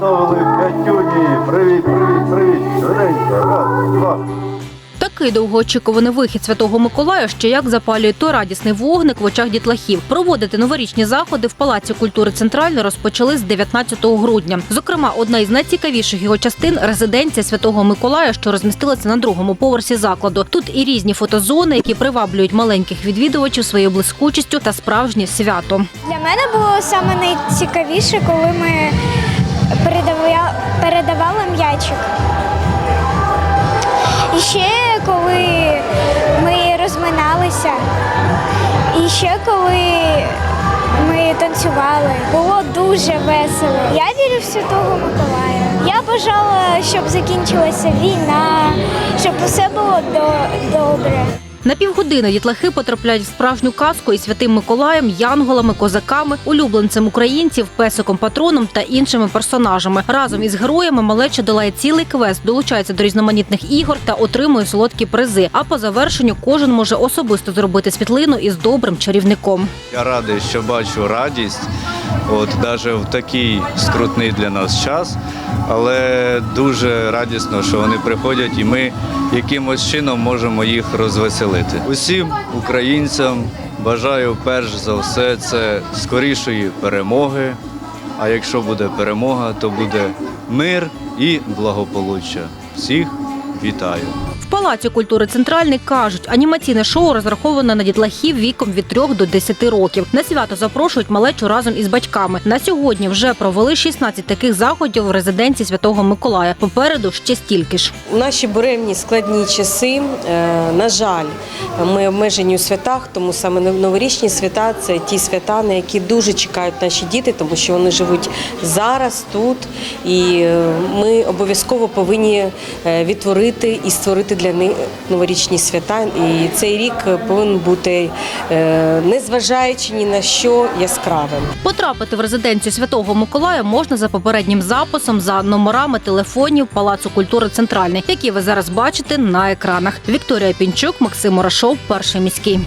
заготовили п'ятюні. Привіт, привіт, привіт. Швиденько. Раз, два. Такий довгоочікуваний вихід святого Миколая, що як запалює той радісний вогник в очах дітлахів. Проводити новорічні заходи в Палаці культури центральної розпочали з 19 грудня. Зокрема, одна із найцікавіших його частин резиденція святого Миколая, що розмістилася на другому поверсі закладу. Тут і різні фотозони, які приваблюють маленьких відвідувачів своєю блискучістю та справжнє свято. Для мене було саме найцікавіше, коли ми м'ячик. І ще коли ми розминалися, і ще коли ми танцювали, було дуже весело. Я вірю в Святого Миколая. Я бажала, щоб закінчилася війна, щоб усе було до- добре. На півгодини дітлахи потрапляють в справжню казку із святим Миколаєм, янголами, козаками, улюбленцем українців, песиком патроном та іншими персонажами. Разом із героями малеча долає цілий квест, долучається до різноманітних ігор та отримує солодкі призи. А по завершенню кожен може особисто зробити світлину із добрим чарівником. Я радий, що бачу радість, от навіть в такий скрутний для нас час, але дуже радісно, що вони приходять, і ми якимось чином можемо їх розвеселити. Усім українцям бажаю перш за все це скорішої перемоги. А якщо буде перемога, то буде мир і благополуччя. Всіх вітаю! В Палаці культури Центральний кажуть, анімаційне шоу розраховане на дітлахів віком від 3 до 10 років. На свято запрошують малечу разом із батьками. На сьогодні вже провели 16 таких заходів в резиденції Святого Миколая. Попереду ще стільки ж. У наші буремні складні часи, е, на жаль, ми обмежені у святах, тому саме новорічні свята це ті свята, на які дуже чекають наші діти, тому що вони живуть зараз, тут, і е, ми обов'язково повинні е, відтворити і створити для них новорічні свята. І цей рік повинен бути, е, незважаючи ні на що яскравим. Потрапити в резиденцію Святого Миколая можна за попереднім записом за номерами телефонів Палацу культури Центральний, які ви зараз бачите на екранах. Вікторія Пінчук, Максим Орашов, перший міський.